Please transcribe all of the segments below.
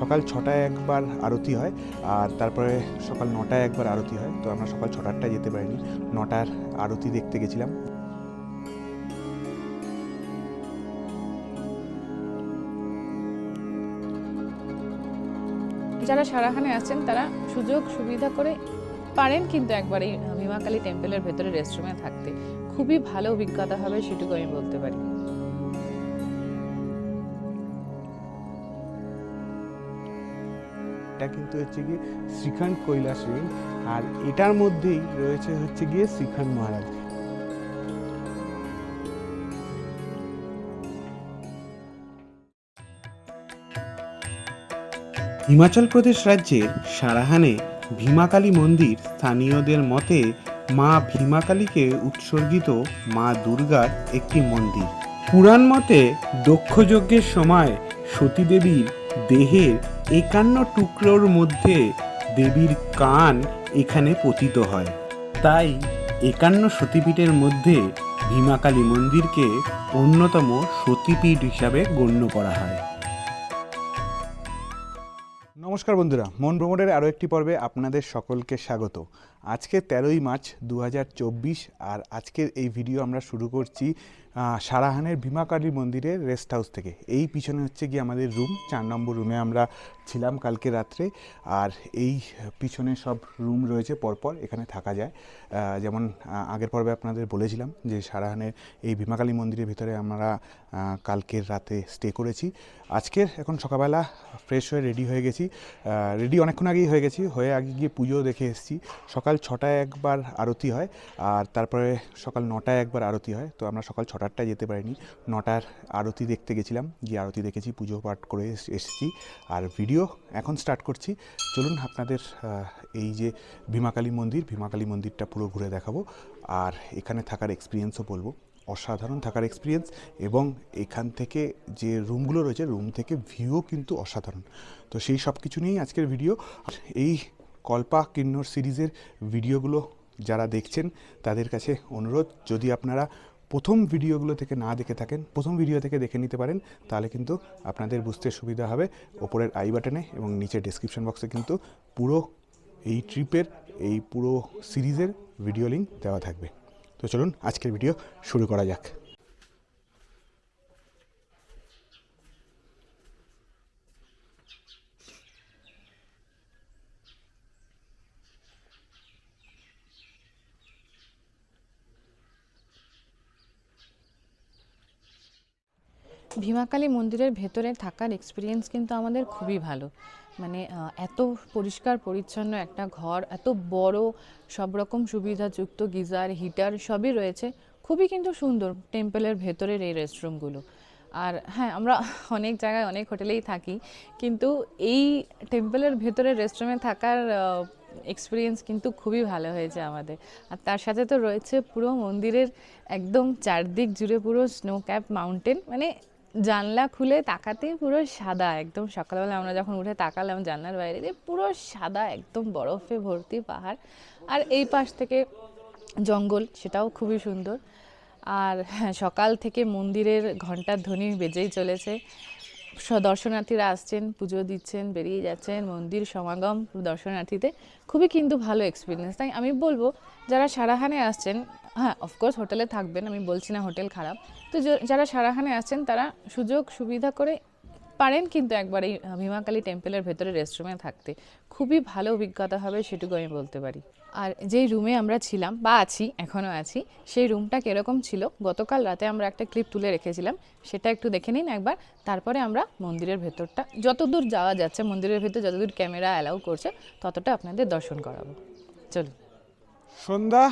সকাল ছটায় একবার আরতি হয় আর তারপরে সকাল নটায় একবার আরতি হয়। তো আমরা সকাল ছটারটায় যেতে পারিনি। নটার আরতি দেখতে গেছিলাম। যারা সারাখানে আছেন, তারা সুযোগ সুবিধা করে পারেন কিন্তু একবার এই ভীমাকালী টেম্পলের ভেতরে রেস্টরুমে থাকতে। খুবই ভালো অভিজ্ঞতা হবে, সেটুকু আমি বলতে পারি। এটা কিন্তু হচ্ছে গিয়ে শ্রীখণ্ড কৈলাস রেল। আর এটার মধ্যেই রয়েছে হচ্ছে গিয়ে শ্রীখণ্ড মহারাজ। হিমাচল প্রদেশ রাজ্যের সারাহানে ভীমাকালী মন্দির স্থানীয়দের মতে মা ভীমাকালীকে উৎসর্গিত মা দুর্গার একটি মন্দির। পুরাণ মতে দক্ষযজ্ঞের সময় সতীদেবীর দেহের একান্ন টুকরোর মধ্যে দেবীর কান এখানে পতিত হয়। তাই একান্ন সতীপীঠের মধ্যে ভীমাকালী মন্দিরকে অন্যতম সতীপীঠ হিসাবে গণ্য করা হয়। নমস্কার বন্ধুরা মন ভ্রমণের আরও একটি পর্বে আপনাদের সকলকে স্বাগত। আজকে তেরোই মার্চ দু হাজার চব্বিশ আর আজকের এই ভিডিও আমরা শুরু করছি সারাহানের ভীমাকালী মন্দিরের রেস্ট হাউস থেকে। এই পিছনে হচ্ছে গিয়ে আমাদের রুম চার নম্বর রুমে আমরা ছিলাম কালকে রাত্রে। আর এই পিছনে সব রুম রয়েছে পরপর, এখানে থাকা যায়। যেমন আগের পর্বে আপনাদের বলেছিলাম যে সারাহানের এই ভীমাকালী মন্দিরের ভিতরে আমরা কালকের রাতে স্টে করেছি। আজকের এখন সকালবেলা ফ্রেশ হয়ে রেডি হয়ে গেছি। রেডি অনেকক্ষণ আগেই হয়ে গেছি, হয়ে আগে গিয়ে পুজো দেখে এসেছি। সকাল ছটায় একবার আরতি হয় আর তারপরে সকাল নটায় একবার আরতি হয়। তো আমরা সকাল ছটারটায় যেতে পারিনি। নটার আরতি দেখতে গেছিলাম। গিয়ে আরতি দেখেছি, পুজো পাঠ করে এস- এসেছি। আর ভিডিও এখন স্টার্ট করছি। চলুন আপনাদের এই যে ভীমাকালী মন্দির, ভীমাকালী মন্দিরটা পুরো ঘুরে দেখাবো। আর এখানে থাকার এক্সপিরিয়েন্সও বলব। অসাধারণ থাকার এক্সপিরিয়েন্স এবং এখান থেকে যে রুমগুলো রয়েছে রুম থেকে ভিউও কিন্তু অসাধারণ। তো সেই সব কিছু নিয়েই আজকের ভিডিও এই কল্পা কিন্নর সিরিজের ভিডিওগুলো যারা দেখছেন, তাদের কাছে অনুরোধ, যদি আপনারা প্রথম ভিডিওগুলো থেকে না দেখে থাকেন, প্রথম ভিডিও থেকে দেখে নিতে পারেন, তাহলে কিন্তু আপনাদের বুঝতে সুবিধা হবে। ওপরের আই বাটনে এবং নিচে ডেসক্রিপশন বক্সে কিন্তু পুরো এই ট্রিপের, এই পুরো সিরিজের ভিডিও লিঙ্ক দেওয়া থাকবে। তো চলুন, আজকের ভিডিও শুরু করা যাক। ভীমাকালী মন্দিরের ভেতরে থাকার এক্সপিরিয়েন্স কিন্তু আমাদের খুবই ভালো। মানে এত পরিষ্কার, পরিচ্ছন্ন একটা ঘর, এত বড়, সব রকম সুবিধাযুক্ত গিজার হিটার সবই রয়েছে। খুবই কিন্তু সুন্দর টেম্পলের ভেতরের এই রেস্টরুমগুলো আর হ্যাঁ আমরা অনেক জায়গায়, অনেক হোটেলেই থাকি, কিন্তু এই টেম্পলের ভেতরে রেস্টুরেন্টে থাকার এক্সপিরিয়েন্স কিন্তু খুবই ভালো হয়েছে আমাদের। আর তার সাথে তো রয়েছে পুরো মন্দিরের একদম চারদিক জুড়ে পুরো স্নো ক্যাপ মাউন্টেন মানে জানলা খুলে তাকাতে পুরো সাদা, একদম সকালবেলা আমরা যখন উঠে তাকালাম জানলার বাইরে দিয়ে পুরো সাদা, একদম বরফে ভর্তি পাহাড়। আর এই পাশ থেকে জঙ্গল, সেটাও খুবই সুন্দর। আর হ্যাঁ সকাল থেকে মন্দিরের ঘণ্টার ধ্বনি বেজেই চলেছে। দর্শনার্থীরা আসছেন, পুজো দিচ্ছেন, বেরিয়ে যাচ্ছেন, মন্দির সমাগম দর্শনার্থীতে খুবই কিন্তু ভালো এক্সপিরিয়েন্স তাই আমি বলব, যারা সারাহানে আসছেন হ্যাঁ অফকোর্স হোটেলে থাকবেন, আমি বলছি না হোটেল খারাপ। তো যারা সারাখানে আছেন, তারা সুযোগ সুবিধা করে পারেন কিন্তু একবার এই ভীমাকালী টেম্পলের ভেতরে রেস্টরুমে থাকতে। খুবই ভালো অভিজ্ঞতা হবে, সেটুকু আমি বলতে পারি। আর যেই রুমে আমরা ছিলাম, বা আছি, এখনও আছি, সেই রুমটা কীরকম ছিল? গতকাল রাতে আমরা একটা ক্লিপ তুলে রেখেছিলাম, সেটা একটু দেখে নিন একবার। তারপরে আমরা মন্দিরের ভেতরটা, যতদূর যাওয়া যাচ্ছে, মন্দিরের ভেতর যতদূর ক্যামেরা অ্যালাউ করছে, ততটা আপনাদের দর্শন করাবো। চলুন। সন্ধ্যা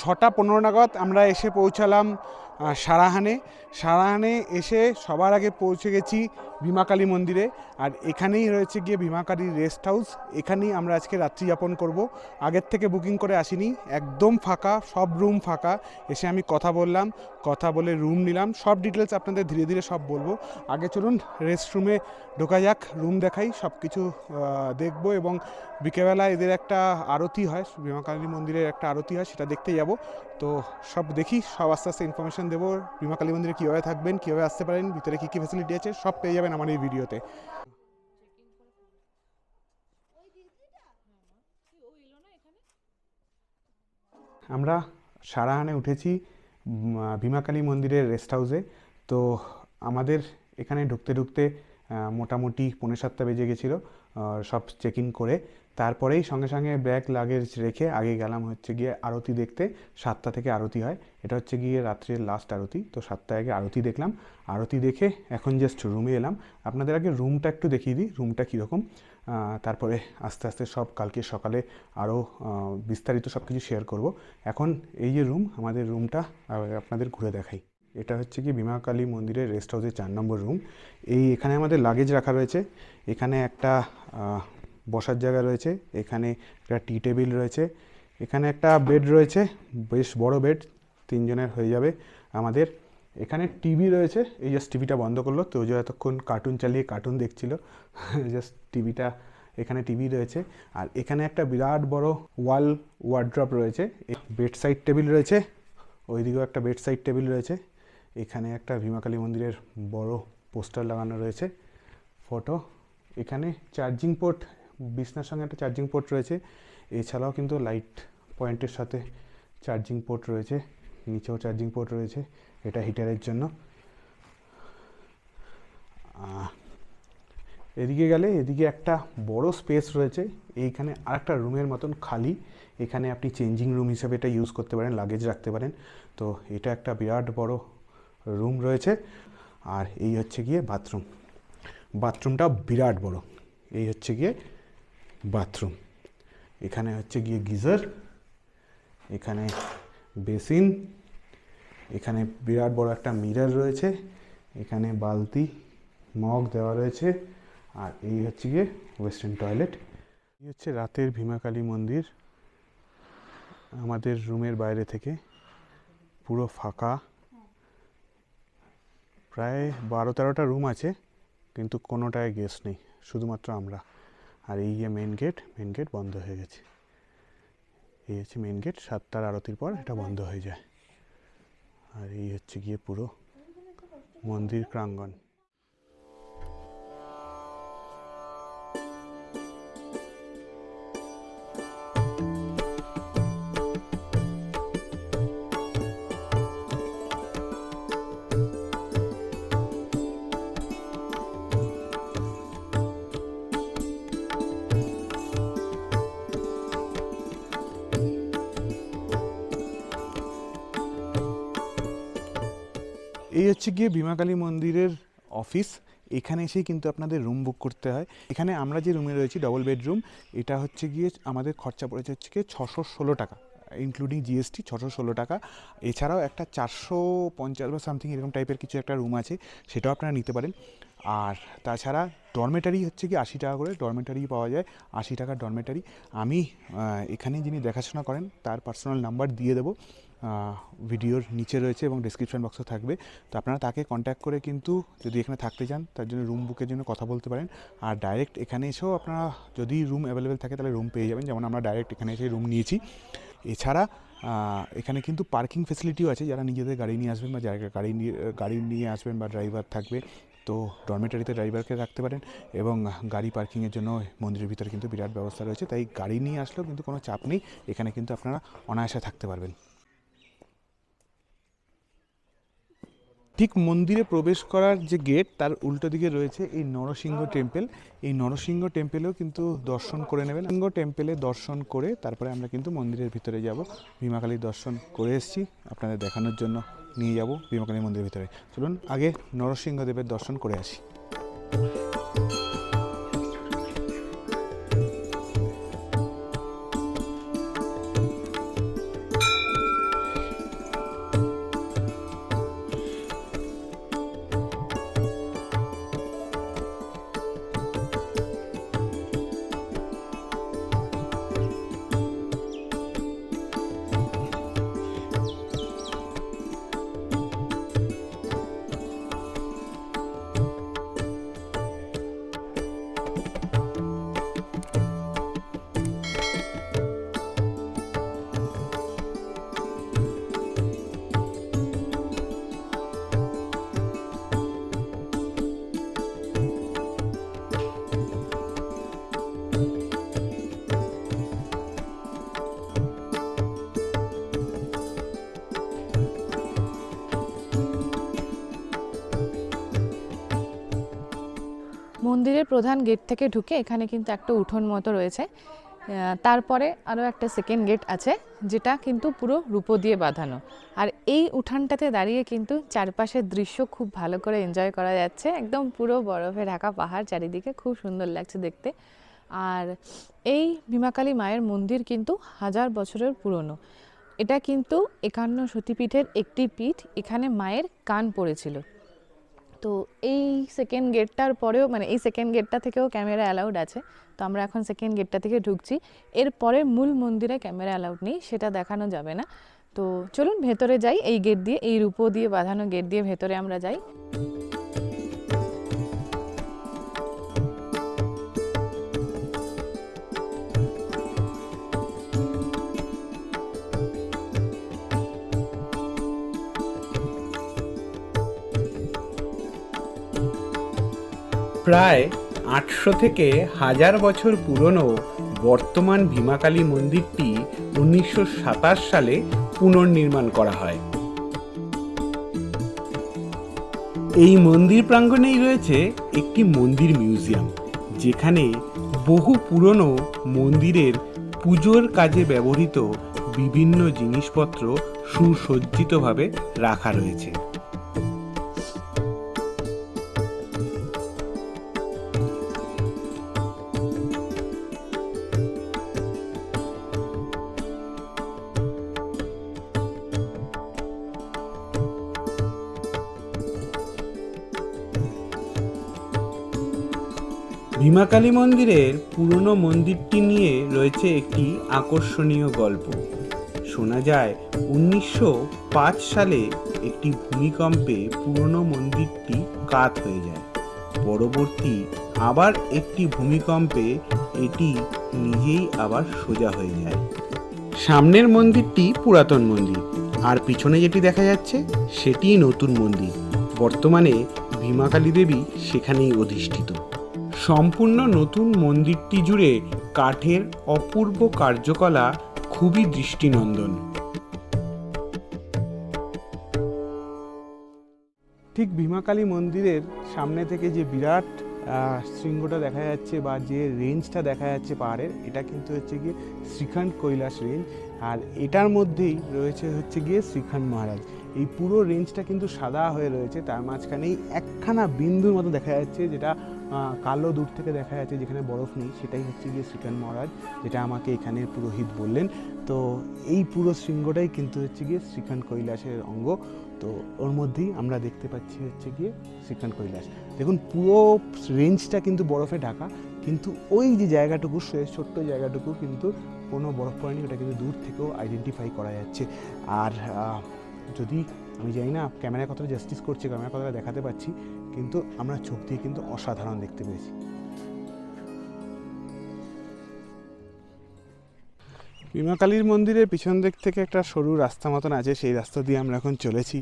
ছটা পনেরো নাগাদ আমরা এসে পৌঁছালাম সারাহানে। সারাহানে এসে সবার আগে পৌঁছে গেছি ভীমাকালী মন্দিরে। আর এখানেই রয়েছে গিয়ে ভীমাকালী রেস্ট হাউস। এখানেই আমরা আজকে রাত্রি যাপন করব। আগের থেকে বুকিং করে আসিনি। একদম ফাঁকা, সব রুম ফাঁকা। এসে আমি কথা বললাম, কথা বলে রুম নিলাম। সব ডিটেলস আপনাদের ধীরে ধীরে সব বলব। আগে চলুন রেস্ট রুমে ঢোকা যাক, রুম দেখাই সব কিছু দেখব এবং বিকেলবেলা এদের একটা আরতি হয়, ভীমাকালী মন্দিরের একটা আরতি হয়, সেটা দেখতে যাব। তো সব দেখি, সব আস্তে আস্তে ইনফরমেশন দেবো, ভীমাকালী মন্দিরে কীভাবে থাকবেন, কীভাবে আসতে পারেন, ভিতরে কী কী ফেসিলিটি আছে, সব পেয়ে যাবেন আমার এই ভিডিওতে। আমরা সারাহানে উঠেছি ভীমাকালী মন্দিরের রেস্ট হাউসে তো আমাদের এখানে ঢুকতে ঢুকতে মোটামুটি পনেরো সাতটা বেজে গেছিল সব চেক ইন করে। তারপরেই সঙ্গে সঙ্গে ব্যাগ লাগেজ রেখে আগে গেলাম হচ্ছে গিয়ে আরতি দেখতে। সাতটা থেকে আরতি হয়। এটা হচ্ছে গিয়ে রাত্রের লাস্ট আরতি। তো সাতটা আগে আরতি দেখলাম। আরতি দেখে এখন জাস্ট রুমে এলাম। আপনাদের আগে রুমটা একটু দেখিয়ে দিই। রুমটা কীরকম? তারপরে আস্তে আস্তে সব কালকে সকালে আরও বিস্তারিত সব কিছু শেয়ার করব। এখন এই যে রুম আমাদের রুমটা আপনাদের ঘুরে দেখাই। এটা হচ্ছে কি বিমাকালী মন্দিরের রেস্ট হাউসের চার নম্বর রুম এই এখানে আমাদের লাগেজ রাখা রয়েছে। এখানে একটা বসার জায়গা রয়েছে, এখানে একটা টি টেবিল রয়েছে, এখানে একটা বেড রয়েছে, বেশ বড় বেড, তিনজনের হয়ে যাবে আমাদের। এখানে টিভি রয়েছে, এই জাস্ট টিভিটা বন্ধ করল, তো যে এতক্ষণ কার্টুন চালিয়ে কার্টুন দেখছিল, জাস্ট টিভিটা, এখানে টিভি রয়েছে, আর এখানে একটা বিরাট বড় ওয়াল ওয়ার্ড্রপ রয়েছে বেড সাইড টেবিল রয়েছে, ওইদিকেও একটা বেড সাইড টেবিল রয়েছে, এখানে একটা ভীমাকালী মন্দিরের বড় পোস্টার লাগানো রয়েছে, ফটো, এখানে চার্জিং পোর্ট বিছনার সঙ্গে একটা চার্জিং পোর্ট রয়েছে। এছাড়াও কিন্তু লাইট পয়েন্টের সাথে চার্জিং পোর্ট রয়েছে। নিচেও চার্জিং পোর্ট রয়েছে। এটা হিটারের জন্য। এদিকে গেলে এদিকে একটা বড় স্পেস রয়েছে। এইখানে আরেকটা রুমের মতন খালি। এখানে আপনি চেঞ্জিং রুম হিসেবে এটা ইউজ করতে পারেন লাগেজ রাখতে পারেন। তো এটা একটা বিরাট বড় রুম রয়েছে। আর এই হচ্ছে গিয়ে বাথরুম বাথরুমটা বিরাট বড়। এই হচ্ছে গিয়ে বাথরুম এখানে হচ্ছে গিয়ে গিজার, এখানে বেসিন, এখানে বিরাট বড় একটা মিরর রয়েছে, এখানে বালতি, মগ দেওয়া রয়েছে, আর এই হচ্ছে গিয়ে ওয়েস্টার্ন টয়লেট। এই হচ্ছে রাতের ভীমাকালী মন্দির। আমাদের রুমের বাইরে থেকে পুরো ফাঁকা। প্রায় বারো তেরোটা রুম আছে, কিন্তু কোনোটায় গেস্ট নেই, শুধুমাত্র আমরা। আর এই যে মেন গেট মেন গেট বন্ধ হয়ে গেছে। এই হচ্ছে মেন গেট সাতটার আরতির পর এটা বন্ধ হয়ে যায়। আর এই হচ্ছে গিয়ে পুরো মন্দির প্রাঙ্গণ। এই হচ্ছে গিয়ে ভীমাকালী মন্দিরের অফিস। এখানে এসেই কিন্তু আপনাদের রুম বুক করতে হয়। এখানে আমরা যে রুমে রয়েছি ডবল বেডরুম এটা হচ্ছে গিয়ে আমাদের খরচা পড়েছে হচ্ছে গিয়ে ছশো ষোলো টাকা। ইনক্লুডিং জিএসটি ছশো ষোলো টাকা। এছাড়াও একটা চারশো পঞ্চাশ বা সামথিং এরকম টাইপের কিছু একটা রুম আছে, সেটাও আপনারা নিতে পারেন। আর তাছাড়া ডরমেটারি হচ্ছে কি আশি টাকা করে ডরমেটারি পাওয়া যায় আশি টাকার ডরমেটারি আমি এখানে যিনি দেখাশোনা করেন, তার পার্সোনাল নাম্বার দিয়ে দেবো। ভিডিওর নিচে রয়েছে এবং ডিসক্রিপশন বক্সে থাকবে। তো আপনারা তাকে কন্ট্যাক্ট করে কিন্তু যদি এখানে থাকতে চান, তার জন্য রুম বুকের জন্য কথা বলতে পারেন। আর ডাইরেক্ট এখানে এসেও আপনারা যদি রুম অ্যাভেলেবেল থাকে, তাহলে রুম পেয়ে যাবেন। যেমন আমরা ডাইরেক্ট এখানে এসে রুম নিয়েছি। এছাড়া এখানে কিন্তু পার্কিং ফেসিলিটিও আছে। যারা নিজেদের গাড়ি নিয়ে আসবেন বা জায়গা, গাড়ি নিয়ে গাড়ি নিয়ে আসবেন বা ড্রাইভার থাকবে, তো ডরমেটারিতে ড্রাইভারকে রাখতে পারেন এবং গাড়ি পার্কিংয়ের জন্য মন্দিরের ভিতরে কিন্তু বিরাট ব্যবস্থা রয়েছে। তাই গাড়ি নিয়ে আসলেও কিন্তু কোনো চাপ নেই। এখানে কিন্তু আপনারা অনায়াসে থাকতে পারবেন। ঠিক মন্দিরে প্রবেশ করার যে গেট তার উল্টো দিকে রয়েছে এই নরসিংহ টেম্পেল এই নরসিংহ টেম্পেলেও কিন্তু দর্শন করে নেবেন। সিংহ টেম্পেলে দর্শন করে তারপরে আমরা কিন্তু মন্দিরের ভিতরে যাব। ভীমাকালী দর্শন করে এসেছি। আপনাদের দেখানোর জন্য নিয়ে যাব ভীমাকালী মন্দিরের ভিতরে। চলুন, আগে নরসিংহদেবের দর্শন করে আসি। মন্দিরের প্রধান গেট থেকে ঢুকে এখানে কিন্তু একটা উঠোন মতো রয়েছে। তারপরে আরও একটা সেকেন্ড গেট আছে, যেটা কিন্তু পুরো রূপো দিয়ে বাঁধানো। আর এই উঠানটাতে দাঁড়িয়ে কিন্তু চারপাশের দৃশ্য খুব ভালো করে এনজয় করা যাচ্ছে। একদম পুরো বরফে ঢাকা পাহাড়, চারিদিকে খুব সুন্দর লাগছে দেখতে। আর এই ভীমাকালী মায়ের মন্দির কিন্তু হাজার বছরের পুরনো। এটা কিন্তু একান্ন সতীপীঠের একটি পীঠ, এখানে মায়ের কান পড়েছিল। তো এই সেকেন্ড গেটটার পরেও মানে এই সেকেন্ড গেটটা থেকেও ক্যামেরা অ্যালাউড আছে। তো আমরা এখন সেকেন্ড গেটটা থেকে ঢুকছি। এরপরে মূল মন্দিরে ক্যামেরা অ্যালাউড নেই, সেটা দেখানো যাবে না। তো চলুন ভেতরে যাই, এই গেট দিয়ে, এই রূপো দিয়ে বাঁধানো গেট দিয়ে ভেতরে আমরা যাই। প্রায় আটশো থেকে হাজার বছর পুরনো বর্তমান ভীমাকালী মন্দিরটি উনিশশো সাতাশ সালে পুনর্নির্মাণ করা হয়। এই মন্দির প্রাঙ্গণেই রয়েছে একটি মন্দির মিউজিয়াম, যেখানে বহু পুরনো মন্দিরের পুজোর কাজে ব্যবহৃত বিভিন্ন জিনিসপত্র সুসজ্জিতভাবে রাখা রয়েছে। ভীমাকালী মন্দিরের পুরনো মন্দিরটি নিয়ে রয়েছে একটি আকর্ষণীয় গল্প। শোনা যায়, উনিশশো পাঁচ সালে একটি ভূমিকম্পে পুরনো মন্দিরটি কাত হয়ে যায়। পরবর্তী আবার একটি ভূমিকম্পে এটি নিজেই আবার সোজা হয়ে যায়। সামনের মন্দিরটি পুরাতন মন্দির, আর পিছনে যেটি দেখা যাচ্ছে, সেটিই নতুন মন্দির। বর্তমানে ভীমাকালী দেবী সেখানেই অধিষ্ঠিত। সম্পূর্ণ নতুন মন্দিরটি জুড়ে কাঠের অপূর্ব কার্যকলা খুবই দৃষ্টিনন্দন। ঠিক ভীমাকালী মন্দিরের সামনে থেকে যে বিরাট শৃঙ্গটা দেখা যাচ্ছে বা যে রেঞ্জটা দেখা যাচ্ছে পাহাড়ের, এটা কিন্তু হচ্ছে গিয়ে শ্রীখণ্ড কৈলাস রেঞ্জ। আর এটার মধ্যেই রয়েছে হচ্ছে গিয়ে শ্রীখণ্ড মহারাজ। এই পুরো রেঞ্জটা কিন্তু সাদা হয়ে রয়েছে, তার মাঝখানেই একখানা বিন্দুর মতো দেখা যাচ্ছে যেটা কালো দূর থেকে দেখা যাচ্ছে যেখানে বরফ নেই, সেটাই হচ্ছে গিয়ে শ্রীখণ্ড মহারাজ, যেটা আমাকে এখানে পুরোহিত বললেন। তো এই পুরো শৃঙ্গটাই কিন্তু হচ্ছে গিয়ে শ্রীখণ্ড কৈলাসের অঙ্গ। তো ওর মধ্যেই আমরা দেখতে পাচ্ছি হচ্ছে গিয়ে শ্রীখণ্ড কৈলাস। দেখুন, পুরো রেঞ্জটা কিন্তু বরফে ঢাকা, কিন্তু ওই যে জায়গাটুকু, সে ছোট্ট জায়গাটুকু কিন্তু কোনো বরফ পড়েনি, ওটা কিন্তু দূর থেকেও আইডেন্টিফাই করা যাচ্ছে। আর যদি, আমি জানি না ক্যামেরায় কতটা জাস্টিস করছে ক্যামেরা কতটা দেখাতে পাচ্ছি কিন্তু আমরা চোখ দিয়ে কিন্তু অসাধারণ দেখতে পেয়েছি। বিমাকালীর মন্দিরের পিছন দিক থেকে একটা সরু রাস্তা মতন আছে, সেই রাস্তা দিয়ে আমরা এখন চলেছি।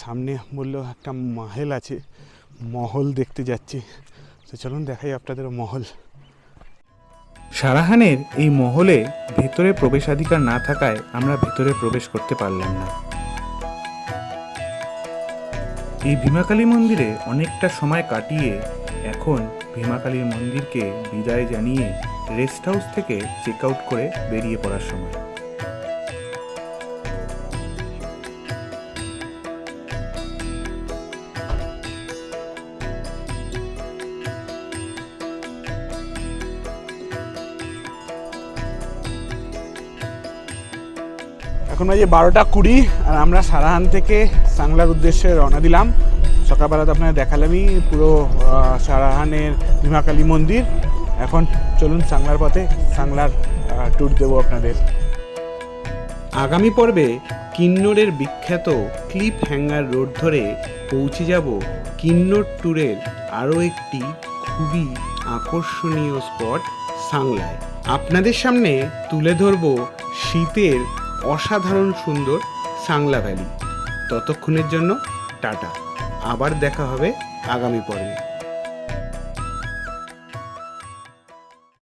সামনে বলল একটা মহল আছে, মহল দেখতে যাচ্ছি। তো চলুন দেখাই আপনাদের মহল। সারাহানের এই মহলে ভেতরে প্রবেশাধিকার না থাকায় আমরা ভেতরে প্রবেশ করতে পারলাম না। এই ভীমাকালী মন্দিরে অনেকটা সময় কাটিয়ে এখন ভীমাকালীর মন্দিরকে বিদায় জানিয়ে রেস্ট হাউস থেকে চেক আউট করে বেরিয়ে পড়ার সময়। এখন বাজে বারোটা কুড়ি আর আমরা সারাহান থেকে সাংলার উদ্দেশ্যে রওনা দিলাম। সকালবেলা তো আপনারা দেখালামই পুরো সারাহানের ভীমাকালী মন্দির। এখন চলুন সাংলার পথে সাংলার ট্যুর দেবো আপনাদের। আগামী পর্বে কিন্নরের বিখ্যাত ক্লিপ হ্যাঙ্গার রোড ধরে পৌঁছে যাব কিন্নর ট্যুরের আরও একটি খুবই আকর্ষণীয় স্পট সাংলায়। আপনাদের সামনে তুলে ধরব শীতের অসাধারণ সুন্দর সাংলা ভ্যালি ততক্ষণের জন্য টাটা। আবার দেখা হবে আগামী পর্বে।